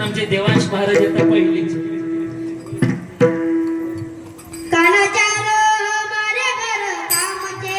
आमचे देवांश महाराज येतात पहिलीच कानाच्या हमारे घर कामचे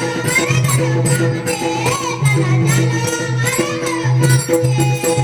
Thank you.